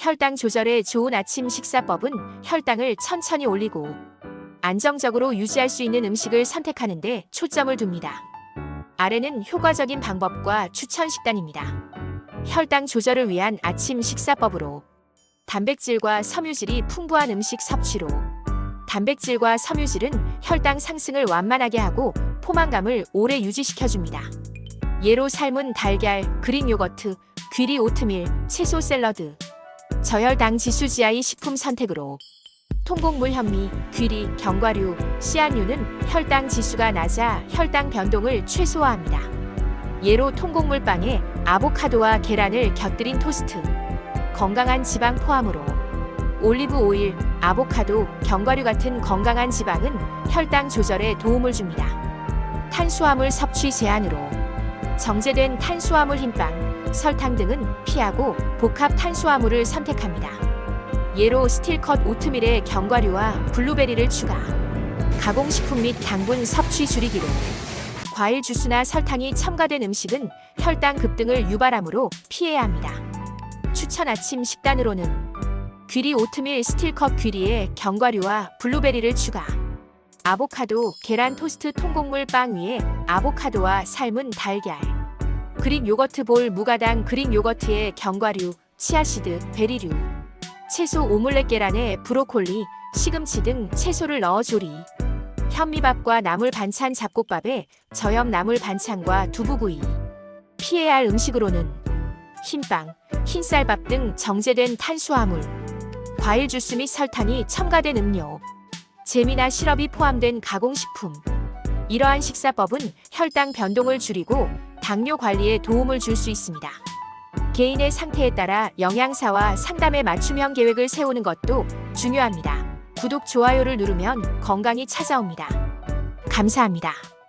혈당 조절에 좋은 아침 식사법은 혈당을 천천히 올리고 안정적으로 유지할 수 있는 음식을 선택하는데 초점을 둡니다. 아래는 효과적인 방법과 추천 식단입니다. 혈당 조절을 위한 아침 식사법으로 단백질과 섬유질이 풍부한 음식 섭취로 단백질과 섬유질은 혈당 상승을 완만하게 하고 포만감을 오래 유지시켜줍니다. 예로 삶은 달걀, 그릭 요거트, 귀리 오트밀, 채소 샐러드, 저혈당 지수 지하의 식품 선택으로 통곡물 현미, 귀리, 견과류, 씨앗류는 혈당 지수가 낮아 혈당 변동을 최소화합니다. 예로 통곡물 빵에 아보카도와 계란을 곁들인 토스트, 건강한 지방 포함으로 올리브 오일, 아보카도, 견과류 같은 건강한 지방은 혈당 조절에 도움을 줍니다. 탄수화물 섭취 제한으로 정제된 탄수화물 흰빵, 설탕 등은 피하고 복합 탄수화물을 선택합니다. 예로 스틸컷 오트밀에 견과류와 블루베리를 추가. 가공식품 및 당분 섭취 줄이기로. 과일 주스나 설탕이 첨가된 음식은 혈당 급등을 유발하므로 피해야 합니다. 추천 아침 식단으로는 귀리 오트밀 스틸컵 귀리에 견과류와 블루베리를 추가. 아보카도, 계란 토스트 통곡물 빵 위에 아보카도와 삶은 달걀. 그릭 요거트 볼 무가당 그릭 요거트에 견과류, 치아시드, 베리류. 채소 오믈렛 계란에 브로콜리, 시금치 등 채소를 넣어 조리. 현미밥과 나물 반찬 잡곡밥에 저염 나물 반찬과 두부구이. 피해야 할 음식으로는 흰빵, 흰쌀밥 등 정제된 탄수화물, 과일 주스 및 설탕이 첨가된 음료, 재미나 시럽이 포함된 가공식품. 이러한 식사법은 혈당 변동을 줄이고 당뇨 관리에 도움을 줄 수 있습니다. 개인의 상태에 따라 영양사와 상담에 맞춤형 계획을 세우는 것도 중요합니다. 구독, 좋아요를 누르면 건강이 찾아옵니다. 감사합니다.